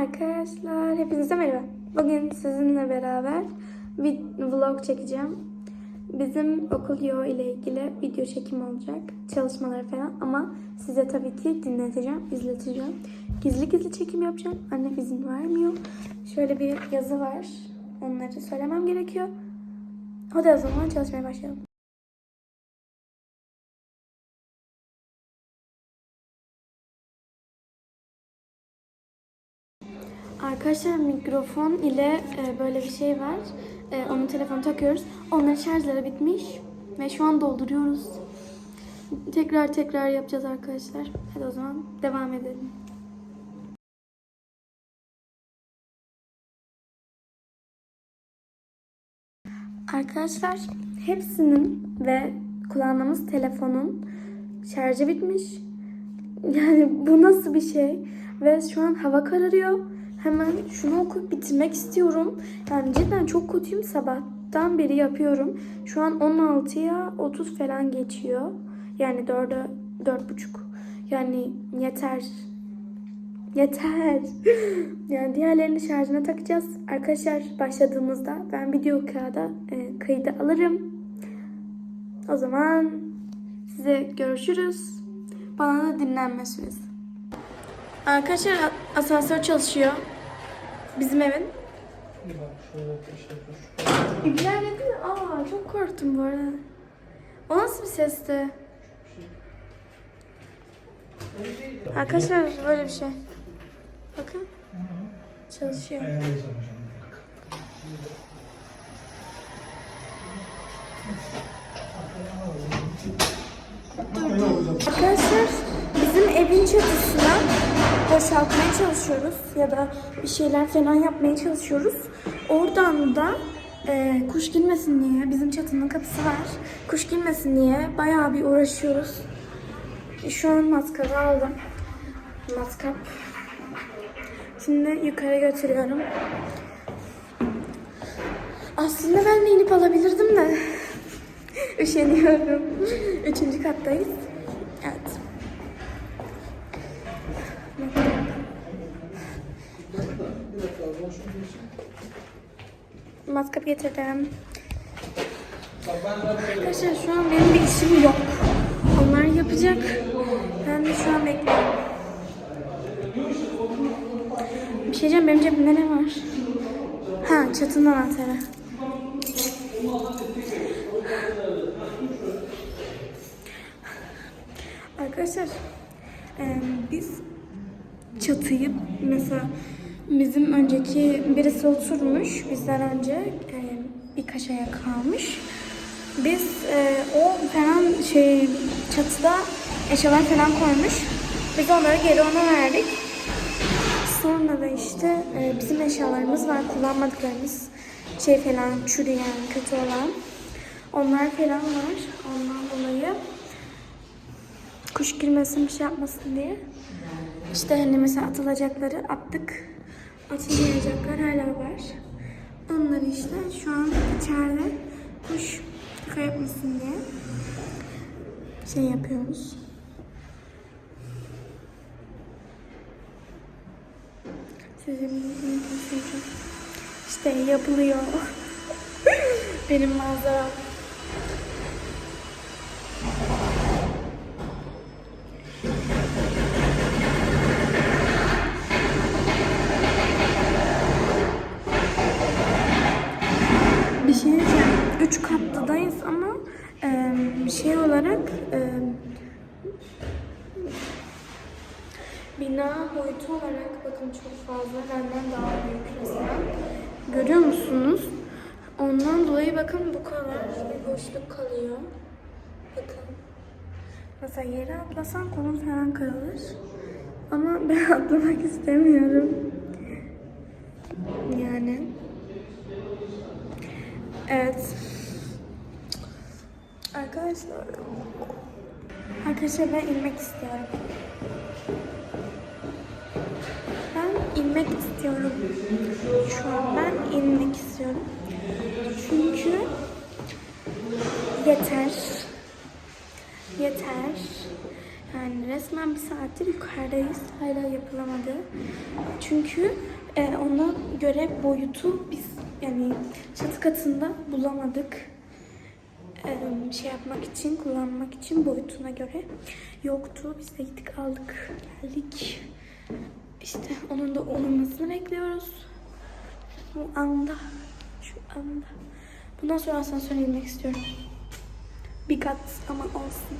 Arkadaşlar hepinize merhaba. Bugün sizinle beraber bir vlog çekeceğim. Bizim okul yo ile ilgili video çekim olacak. Çalışmaları falan ama size tabii ki dinleteceğim, izleteceğim. Gizli gizli çekim yapacağım. Annem izin vermiyor. Şöyle bir yazı var. Onları söylemem gerekiyor. Hadi o zaman çalışmaya başlayalım. Arkadaşlar mikrofon ile e, böyle bir şey var. E, onun telefonu takıyoruz. Onların şarjları bitmiş ve şu an dolduruyoruz. Tekrar tekrar yapacağız arkadaşlar. Hadi o zaman devam edelim. Arkadaşlar hepsinin ve kullandığımız telefonun şarjı bitmiş. Yani bu nasıl bir şey? Ve şu an hava kararıyor. Hemen şunu okuyup bitirmek istiyorum. Yani cidden çok kötüyüm. Sabahtan beri yapıyorum. Şu an 16'ya 30 falan geçiyor. Yani 4'e 4.5. Yani yeter. Yeter. Yani diğerlerini şarjına takacağız. Arkadaşlar başladığımızda ben video kağıda e, kaydı alırım. O zaman size görüşürüz. Bana da dinlenme süresi. Arkadaşlar asansör çalışıyor. Bizim evin. İbrahim dedi mi? Aa çok korktum bu arada. O nasıl bir sesti? Arkadaşlar böyle bir şey. Bakın. Çalışıyor. Arkadaşlar bizim evin çatısına boşaltmaya çalışıyoruz ya da bir şeyler falan yapmaya çalışıyoruz. Oradan da e, kuş girmesin diye bizim çatının kapısı var. Kuş girmesin diye bayağı bir uğraşıyoruz. Şu an maskara aldım. Maskap. Şimdi yukarı götürüyorum. Aslında ben de inip alabilirdim de. Üşeniyorum. Üçüncü kattayız. Maskap getirdim. Arkadaşlar şu an benim bir işim yok. Onlar yapacak. Ben de şu an bekliyorum. Bir şey diyeceğim benim cebimde ne var? Ha çatının anahtarı. Arkadaşlar e, biz çatıyı mesela bizim önceki birisi oturmuş bizden önce e, birkaç aya kalmış. Biz e, o falan şey çatıda eşyalar falan koymuş. Biz onları geri ona verdik. Sonra da işte e, bizim eşyalarımız var kullanmadıklarımız şey falan çürüyen kötü olan onlar falan var. Ondan dolayı kuş girmesin bir şey yapmasın diye. İşte hani mesela atılacakları attık. Atılmayacaklar hala var. Onları işte şu an içeride kuş kaka yapmasın diye şey yapıyoruz. Göstereceğim. İşte yapılıyor. Benim manzaram. Üç katlıdayız ama e, şey olarak e, bina boyutu olarak bakın çok fazla benden daha büyük resmen. Görüyor musunuz? Ondan dolayı bakın bu kadar bir boşluk kalıyor. Bakın. Mesela yere atlasan kolun falan kırılır. Ama ben atlamak istemiyorum. Yani. Evet. Arkadaşlar. Arkadaşlar ben inmek istiyorum. Ben inmek istiyorum. Şu an ben inmek istiyorum. Çünkü yeter. Yeter. Yani resmen bir saattir yukarıdayız. Hala yapılamadı. Çünkü e, ona göre boyutu biz yani çatı katında bulamadık. Şey yapmak için, kullanmak için boyutuna göre yoktu. Biz de gittik aldık, geldik. İşte onun da olmasını bekliyoruz. Bu anda, şu anda. Bundan sonra asansöre inmek istiyorum. Bir kat ama olsun.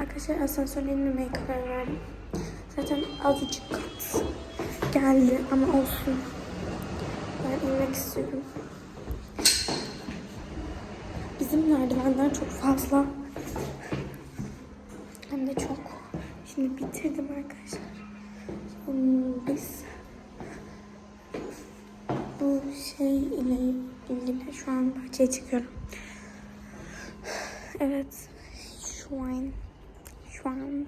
Arkadaşlar asansörle inmemeye karar verdim. Zaten azıcık kat geldi ama olsun. Ben inmek istiyorum. Bizim merdivenler çok fazla. Hem de çok. Şimdi bitirdim arkadaşlar. Hmm, Biz bu şey ile ilgili şu an bahçeye çıkıyorum. Evet. Şu an şu an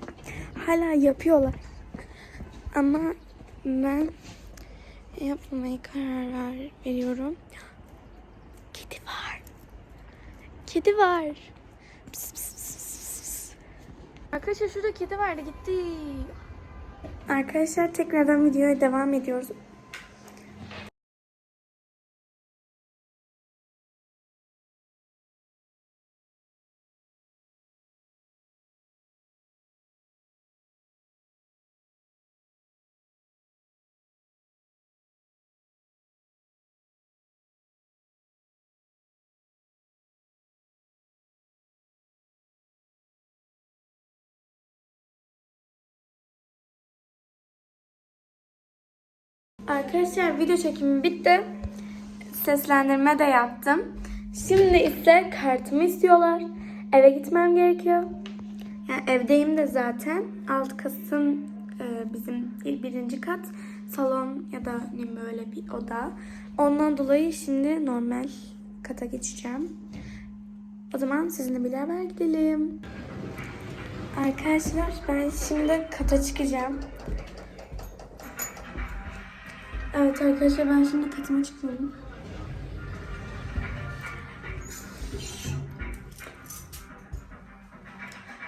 hala yapıyorlar. Ama ben yapmamaya karar ver, veriyorum. Kedi var. Kedi var. Pıs, pıs, pıs, pıs, pıs. Arkadaşlar şurada kedi vardı gitti. Arkadaşlar tekrardan videoya devam ediyoruz. Arkadaşlar video çekimi bitti. Seslendirme de yaptım. Şimdi ise kartımı istiyorlar. Eve gitmem gerekiyor. Yani evdeyim de zaten. Alt kasım e, bizim birinci kat. Salon ya da ne böyle bir oda. Ondan dolayı şimdi normal kata geçeceğim. O zaman sizinle beraber gidelim. Arkadaşlar ben şimdi kata çıkacağım. Evet arkadaşlar ben şimdi katıma çıkıyorum.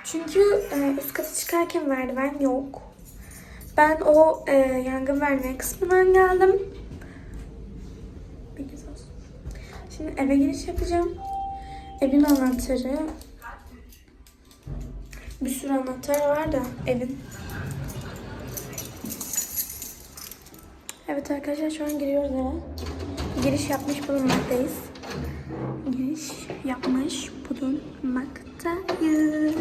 Çünkü e, üst kata çıkarken merdiven yok. Ben o e, yangın vermeye kısmından geldim. Şimdi eve giriş yapacağım. Evin anahtarı. Bir sürü anahtar var da evin. Evet arkadaşlar şu an giriyoruz eve. Giriş yapmış bulunmaktayız. Giriş yapmış bulunmaktayız.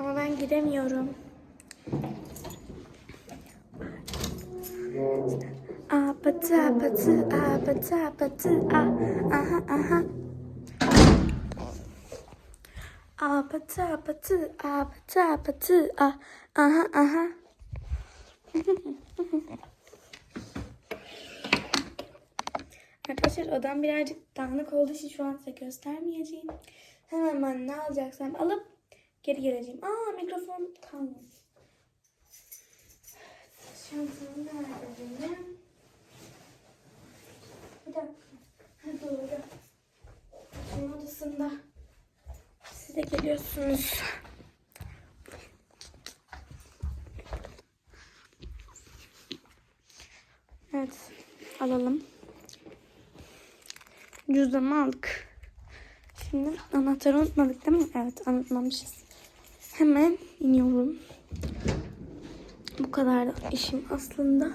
Ama ben giremiyorum. Apatı apatı apatı apatı ah aha aha. Apatı apatı apatı apatı ah aha aha. Arkadaşlar odam birazcık dağınık olduğu için şu an size göstermeyeceğim. Hemen ben ne alacaksam alıp geri geleceğim. Aa mikrofon kalmadı. Şansım nerede benim? Bir dakika. Ha, doğru. Onun odasında. Geliyorsunuz. Evet. Alalım. Cüzdanımı aldık. Şimdi anahtarı unutmadık değil mi? Evet unutmamışız. Hemen iniyorum. Bu kadar da işim aslında.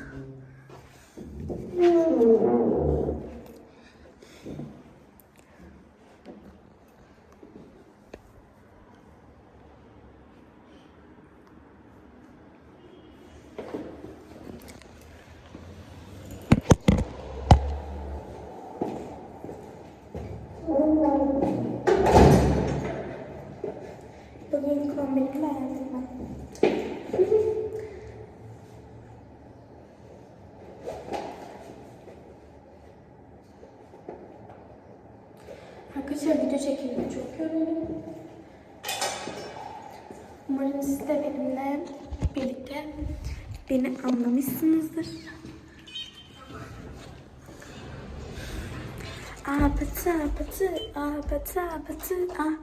benim kombinim beğendim. Arkadaşlar video çekimde çok yoruldum. Umarım siz de benimle birlikte beni anlamışsınızdır. Ah, pıtı, pıtı, ah, pıtı, pıtı, ah,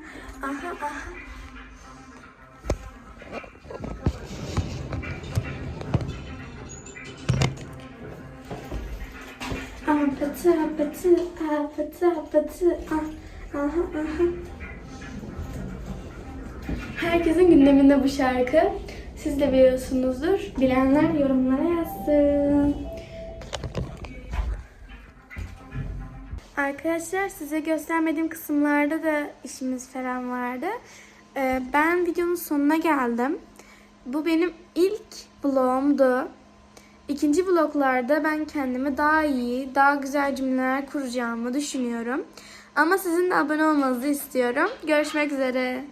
aha, aha. Patı ah. Herkesin gündeminde bu şarkı. Siz de biliyorsunuzdur. Bilenler yorumlara yazsın. Arkadaşlar size göstermediğim kısımlarda da işimiz falan vardı. Ee, ben videonun sonuna geldim. Bu benim ilk vlogumdu. İkinci vloglarda ben kendimi daha iyi, daha güzel cümleler kuracağımı düşünüyorum. Ama sizin de abone olmanızı istiyorum. Görüşmek üzere.